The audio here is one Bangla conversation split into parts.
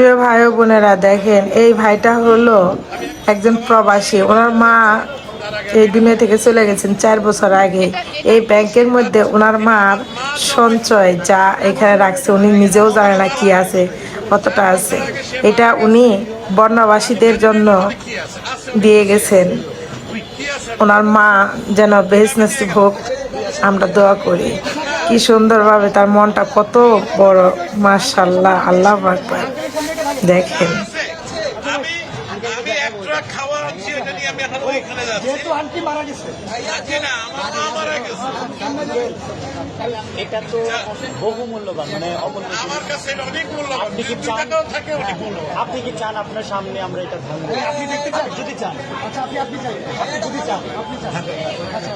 প্রিয় ভাই বোনেরা, দেখেন, এই ভাইটা হলো একজন প্রবাসী। ওনার মা এই দুনিয়া থেকে চলে গেছেন চার বছর আগে। এই ব্যাংকের মধ্যে ওনার মার সঞ্চয় যা এখানে রাখছে, উনি নিজেও জানে না কি আছে, কতটা আছে। এটা উনি বর্ণবাসীদের জন্য দিয়ে গেছেন। ওনার মা যেন বিজনেস হোক, আমরা দোয়া করি। কি সুন্দরভাবে তার মনটা কত বড় মার্শাল্লাহ আল্লাহ আকবার। দেখেন আমি আমি এক ট্রাক খাওয়া আনছি এটা নিয়ে আমি এখন ওইখানে যাচ্ছি যেহেতু আন্টি মারা গেছে জি না আমার মা মারা গেছে এটা তো বহু মূল্যবান মানে আমার কাছে অনেক মূল্যবান আপনি কি চান? টাকাও থাকে অনেক মূল্যবান আপনি কি চান আপনার সামনে আমরা এটা ভাঙবো আপনি দেখতে চান যদি চান আচ্ছা আপনি আপনি চান আপনি যদি চান আপনি চান আচ্ছা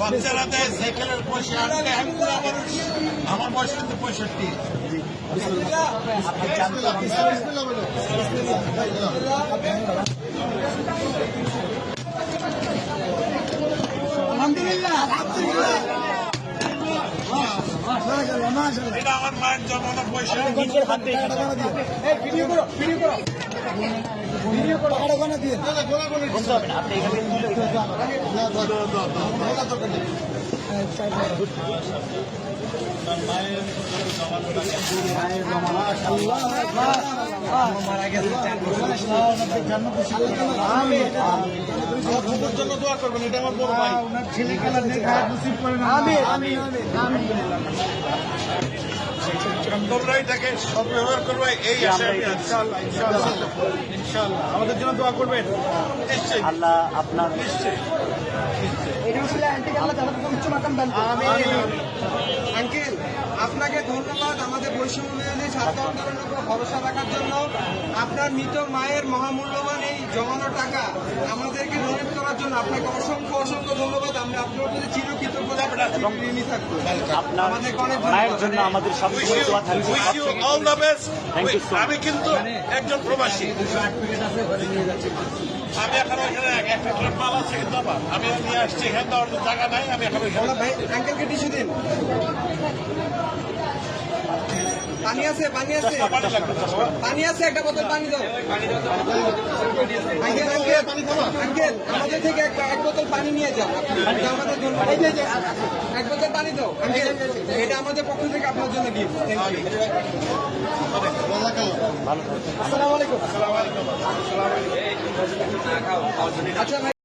বাচ্চারা দেয় সাইকেলের আমার বয়স পঁয়ষট্টি। এটা আমার মায়ের জন্মানো পয়সা নিজের হাতে ভিডিও করো ভিডিও করো। ভিডিও করো আর ওখানে দিয়ে বলতে হবে না আপনি এখানে ওদের জন্য দোয়া করবেন এটা আমার বড় ভাই তোমরা এটাকে সদ্ব্যবহার করবে এই আশা আমি আছি। আমাদের জন্য দোয়া করবেন? নিশ্চয়ই। আল্লাহ আপনার নিশ্চয়ই। আঙ্কেল আপনাকে ধন্যবাদ আমাদের বৈষম্য ছাত্র আন্দোলনের উপর ভরসা রাখার জন্য। আপনার মৃত মায়ের মহামূল্যবান এই জমানো টাকা আমাদেরকে ডোনেট করার জন্য আপনাকে অসংখ্য অসংখ্য ধন্যবাদ। আমরা আপনার প্রতি ঋণী থাকব আপনার। জন্য আমাদের সবসময় দোয়া থাকবে। Much. আমি কিন্তু একজন প্রবাসী। আমি এখন ওইখানে একটা ট্রাক মাল আছে কিন্তু আমার আমি নিয়ে আসছি এখানে জায়গা নাই আমি এখন ওইখানে আঙ্কেলকে দিন। পানি আছে পানি আছে। পানি আছে, একটা বোতল পানি দাও। আঙ্কেল আঙ্কেল আঙ্কেল, আমাদের থেকে এক বোতল পানি নিয়ে যাও। আমাদের জন্য। এক বোতল পানি দাও, আঙ্কেল। এটা আমাদের পক্ষ থেকে আপনার জন্য গিফট আসসালামু আলাইকুম। আচ্ছা